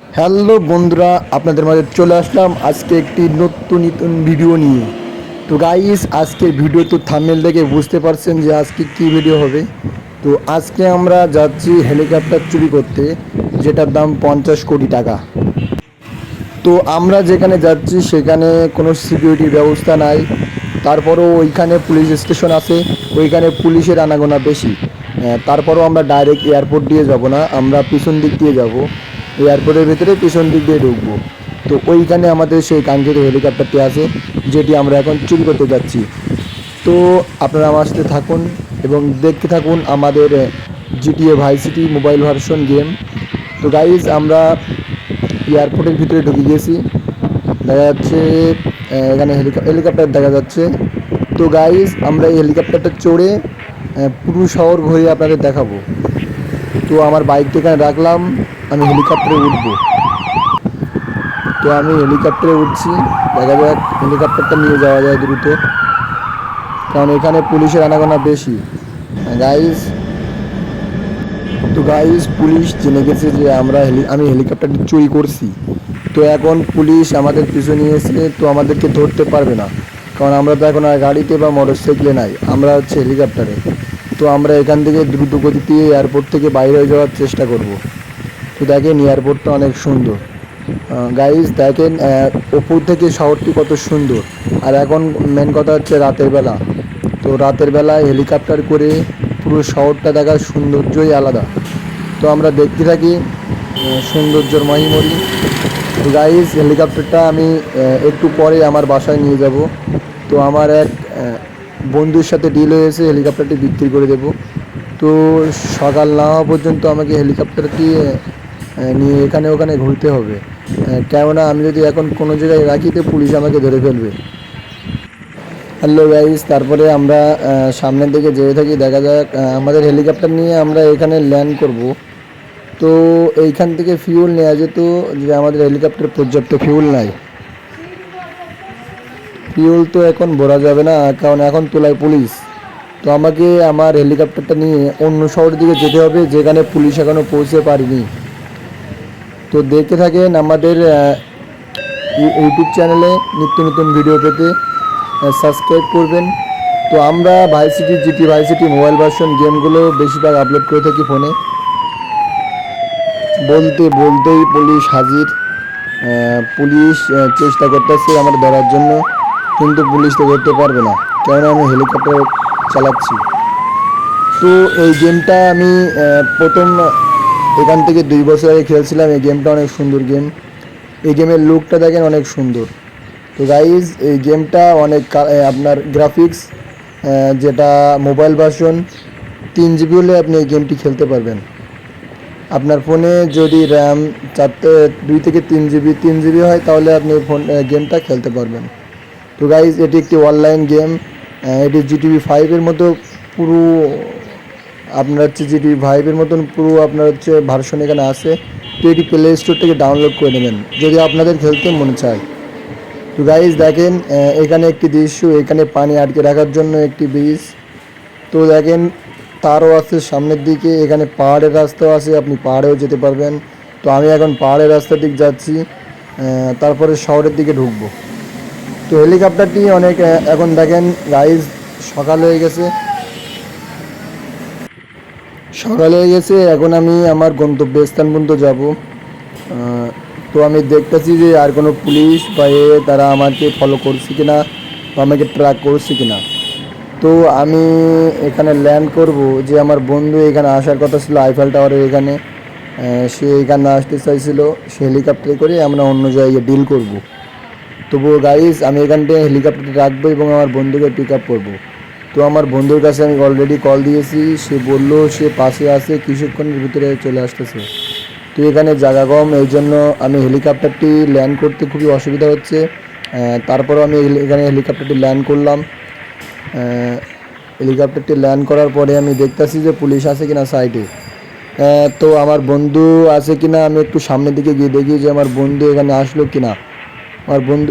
Hello বন্ধুরা, আপনাদের মাঝে চলে আসলাম আজকে একটি নতুন নতুন ভিডিও নিয়ে। তো গাইস আজকে ভিডিও তো থামেল দেখে বুঝতে পারছেন যে আজকে কি ভিডিও হবে। তো আজকে আমরা যাচ্ছি হেলিকপ্টার চুরি করতে, যেটার দাম পঞ্চাশ কোটি টাকা। তো আমরা যেখানে যাচ্ছি সেখানে কোনো সিকিউরিটির ব্যবস্থা নাই। তারপরও ওইখানে পুলিশ স্টেশন আছে, ওইখানে পুলিশের আনাগোনা বেশি। তারপরও আমরা ডাইরেক্ট এয়ারপোর্ট দিয়ে যাব না, আমরা পিছন দিক দিয়ে যাব। এয়ারপোর্টের ভিতরে পিছন দিক দিয়ে ঢুকবো। তো ওইখানে আমাদের সেই কাঙ্ক্ষিত হেলিকপ্টারটি আছে, যেটি আমরা এখন চুরি করতে যাচ্ছি। তো আপনারা আমার সাথে থাকুন এবং দেখতে থাকুন আমাদের GTA Vice City mobile version game তো গাইজ আমরা এয়ারপোর্টের ভিতরে ঢুকে গিয়েছি। দেখা যাচ্ছে এখানে হেলিকপ্টার দেখা যাচ্ছে। তো গাইজ আমরা এই হেলিকপ্টারটা চড়ে পুরো শহর ঘুরে আপনাদের দেখাবো। তো আমার বাইকটা এখানে রাখলাম। আমি হেলিকপ্টারে উঠবো। তো আমি হেলিকপ্টারে উঠছি। দেখা যাক, হেলিকপ্টারটা নিয়ে যাওয়া যায় দ্রুত। কারণ এখানে পুলিশের আনাগোনা বেশি। গাইজ তো গাইজ পুলিশ জেনে গেছে যে আমরা হেলি আমি হেলিকপ্টারটি চুরি করছি। তো এখন পুলিশ আমাদের পিছু নিয়ে এসে তো আমাদেরকে ধরতে পারবে না। কারণ আমরা তো এখন আর গাড়িতে বা মোটর সাইকেলে নাই। আমরা হচ্ছে হেলিকপ্টারে। তো আমরা এখান থেকে দ্রুত গতিতে এয়ারপোর্ট থেকে বাইরে হয়ে যাওয়ার চেষ্টা করব। তো দেখেন এয়ারপোর্টটা অনেক সুন্দর। গাইজ দেখেন ওপর থেকে শহরটি কত সুন্দর। আর এখন মেন কথা হচ্ছে রাতের বেলা। তো রাতের বেলায় হেলিকপ্টার করে পুরো শহরটা দেখার সৌন্দর্যই আলাদা। তো আমরা দেখতে থাকি সৌন্দর্যর মহিমরি গাইজ হেলিকপ্টারটা আমি একটু পরে আমার বাসায় নিয়ে যাব। তো আমার এক বন্ধুর সাথে ডিল হয়েছে হেলিকপ্টারটি বিক্রি করে দেব। তো সকাল না হওয়া পর্যন্ত আমাকে হেলিকপ্টারটি নিয়ে এখানে ওখানে ঘুরতে হবে। কেননা আমি যদি এখন কোনো জায়গায় রাখি তো পুলিশ আমাকে ধরে ফেলবে। হ্যালো গাইস তারপরে আমরা সামনের দিকে যেয়ে থাকি। দেখা যাক আমাদের হেলিকপ্টার নিয়ে আমরা এখানে ল্যান্ড করব। তো এইখান থেকে ফিউল নেওয়া যেত, যে আমাদের হেলিকপ্টার পর্যাপ্ত ফিউল নাই। ফিউল তো এখন ভরা যাবে না, কারণ এখন তোলায় পুলিশ। তো আমাকে আমার হেলিকপ্টারটা নিয়ে অন্য শহরের দিকে যেতে হবে, যেখানে পুলিশ এখনও পৌঁছে পারিনি। তো দেখতে থাকেন আমাদের ইউটিউব চ্যানেলে নিত্য নতুন ভিডিও পেতে সাবস্ক্রাইব করবেন। তো আমরা Vice City GT Vice City mobile version গেমগুলো বেশিরভাগ আপলোড করে থাকি ফোনে বলতে, বলতেই পুলিশ হাজির। পুলিশ চেষ্টা করতেছে আমার ধরার জন্য, কিন্তু পুলিশ তো ধরতে পারবে না। কেননা আমি হেলিকপ্টার চালাচ্ছি। তো এই গেমটা আমি প্রথম এখান থেকে দুই বছর আগে খেলছিলাম, এই গেমটা অনেক সুন্দর গেম এই গেমের লুকটা দেখেন অনেক সুন্দর। তো গাইজ এই গেমটা অনেক আপনার গ্রাফিক্স যেটা মোবাইল ভার্সন তিন জিবি হলে আপনি এই গেমটি খেলতে পারবেন। আপনার ফোনে যদি র্যাম চারটে, দুই থেকে তিন জিবি তিন জিবি হয়, তাহলে আপনি ফোন গেমটা খেলতে পারবেন। তো গাইজ এটি একটি অনলাইন গেম এটি জিটিভি ফাইভের মতো পুরো আপনার হচ্ছে জিটিভি ফাইভের মতন পুরো আপনার হচ্ছে ভার্সন এখানে আছে তো এটি প্লে স্টোর থেকে ডাউনলোড করে নেবেন, যদি আপনাদের খেলতে মনে চায়। তো গাইজ দেখেন এখানে একটি দৃশ্য, এখানে পানি আটকে রাখার জন্য একটি ব্রিজ তো দেখেন, তারও আছে সামনের দিকে, এখানে পাহাড়ের রাস্তাও আছে, আপনি পাহাড়েও যেতে পারবেন। তো আমি এখন পাহাড়ের রাস্তার দিক যাচ্ছি তারপরে শহরের দিকে ঢুকবো। তো হেলিকপ্টারটি অনেক এখন দেখেন গাইজ সকাল হয়ে গেছে। সকাল গেছে, এখন আমি আমার গন্তব্যস্থান পর্যন্ত যাব। তো আমি দেখতেছি যে আর কোনো পুলিশ বা এ তারা আমাকে ফলো করছে কিনা বা আমাকে ট্র্যাক করছে কিনা। তো আমি এখানে ল্যান্ড করব যে আমার বন্ধু এখানে আসার কথা ছিল আইফেল টাওয়ারের এখানে। সে এখানে আসতে চাইছিল, সে হেলিকপ্টারে করে আমরা অন্য জায়গায় ডিল করব। তবুও গাইস আমি এখানটায় হেলিকপ্টারটি রাখব এবং আমার বন্ধুকে পিক আপ করব। তো আমার বন্ধুর কাছে আমি অলরেডি কল দিয়েছি। সে বলল, সে পাশে আছে, কিছুক্ষণের ভিতরে চলে আসতেছে। তো এখানে জায়গা কম, এই জন্য আমি হেলিকপ্টারটি ল্যান্ড করতে খুবই অসুবিধা হচ্ছে। তারপরও আমি এখানে হেলিকপ্টারটি ল্যান্ড করলাম। হেলিকপ্টারটি ল্যান্ড করার পরে আমি দেখতাছি যে পুলিশ আছে কিনা সাইডে তো আমার বন্ধু আছে কিনা আমি একটু সামনের দিকে গিয়ে দেখি যে আমার বন্ধু এখানে আসলো কিনা। আমার বন্ধু